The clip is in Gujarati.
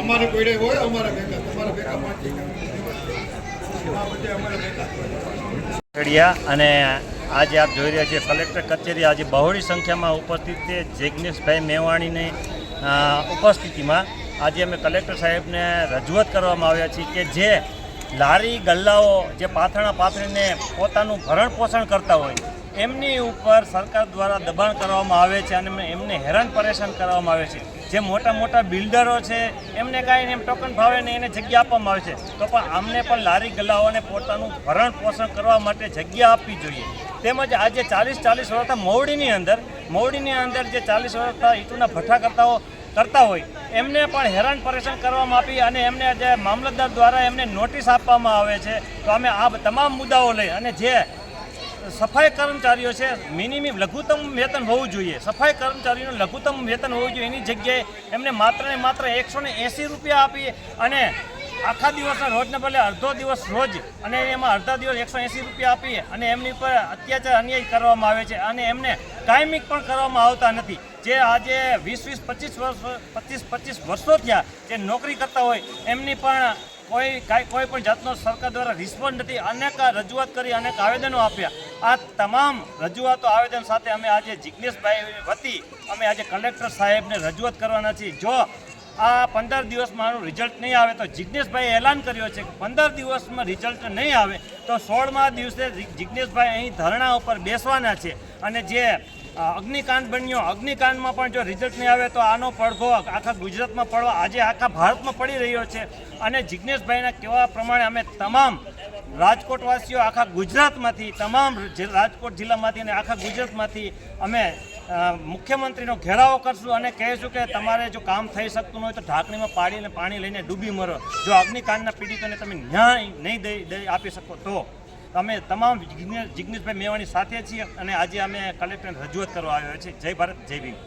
અમારી કોઈને હોય, અમારા ભેગા, તમારા ભેગા પાંચ ખેડિયા અને આજે આપ જોઈ રહ્યા છીએ કલેક્ટર કચેરી. આજે બહોળી સંખ્યામાં ઉપસ્થિત છે જિગ્નેશભાઈ મેવાણીની ઉપસ્થિતિમાં. આજે અમે કલેક્ટર સાહેબને રજૂઆત કરવામાં આવ્યા છીએ કે જે લારી ગલ્લાઓ, જે પાથરણા પાથરીને પોતાનું ભરણ પોષણ કરતા હોય એમની ઉપર સરકાર દ્વારા દબાણ કરવામાં આવે છે અને એમને હેરાન પરેશાન કરવામાં આવે છે. જે મોટા મોટા બિલ્ડરો છે, એમને કાંઈ એમ ટોકન ભાવે ને એને જગ્યા આપવામાં આવે છે. તો પણ આમને પણ લારી ગલાઓને પોતાનું ભરણ પોષણ કરવા માટે જગ્યા આપવી જોઈએ. તેમજ આજે ચાલીસ ચાલીસ વર્ષથી મવડીની અંદર મવડીની અંદર જે ચાલીસ વર્ષ ઈટુના ભઠ્ઠા કરતાઓ કરતા હોય, એમને પણ હેરાન પરેશાન કરવામાં આપી અને એમને જે મામલતદાર દ્વારા એમને નોટિસ આપવામાં આવે છે. તો અમે આ તમામ મુદ્દાઓ લઈ અને જે સફાઈ કર્મચારીઓ છે મિનિમમ લઘુત્તમ વેતન હોવું જોઈએ. સફાઈ કર્મચારીનું લઘુત્તમ વેતન હોવું જોઈએ. એની જગ્યાએ એમને માત્ર ને માત્ર એકસો ને એંસી રૂપિયા આપી અને આખા દિવસના રોજને બદલે અડધો દિવસ રોજ અને એમાં અડધા દિવસ એકસો એંસી રૂપિયા આપી અને એમની પર અત્યાચાર અન્યાય કરવામાં આવે છે અને એમને કાયમિક પણ કરવામાં આવતા નથી. જે આજે વીસ વીસ, પચીસ વર્ષ, પચીસ પચીસ વર્ષો થયા જે નોકરી કરતા હોય, એમની પણ કોઈ કાંઈ પણ જાતનો સરકાર દ્વારા રિસ્પોન્સ નથી. અનેક રજૂઆત કરી, અનેક આવેદનો આપ્યા. આ તમામ રજૂઆતો આવેદન સાથે અમે આજે જિજ્ઞેશભાઈ વતી અમે આજે કલેક્ટર સાહેબને રજૂઆત કરવાના છીએ. જો આ પંદર દિવસમાં આનું રિઝલ્ટ નહીં આવે તો જિજ્ઞેશભાઈ એલાન કર્યો છે કે પંદર દિવસમાં રિઝલ્ટ નહીં આવે તો સોળમા દિવસે જિજ્ઞેશભાઈ અહીં ધરણા ઉપર બેસવાના છે. અને જે અગ્નિકાંડ બન્યો, અગ્નિકાંડમાં પણ જો રિઝલ્ટ નહીં આવે તો આનો પડઘો આખા ગુજરાતમાં પડવા, આજે આખા ભારતમાં પડી રહ્યો છે. અને જિજ્ઞેશભાઈના કહેવા પ્રમાણે અમે તમામ રાજકોટવાસીઓ આખા ગુજરાતમાંથી, તમામ રાજકોટ જિલ્લામાંથી અને આખા ગુજરાતમાંથી અમે મુખ્યમંત્રીનો ઘેરાવો કરશું અને કહેશું કે તમારે જો કામ થઈ શકતું ન હોય તો ઢાંકણીમાં પાડીને પાણી લઈને ડૂબી મરો. જો અગ્નિકાંડના પીડિતોને તમે ન્યાય નહીં દઈ આપી શકો તો. અમે તમામ જિજ્ઞેશભાઈ મેવાણી સાથે છીએ અને આજે અમે કલેક્ટરને રજૂઆત કરવા આવ્યો છે જય ભારત, જય ભીમ.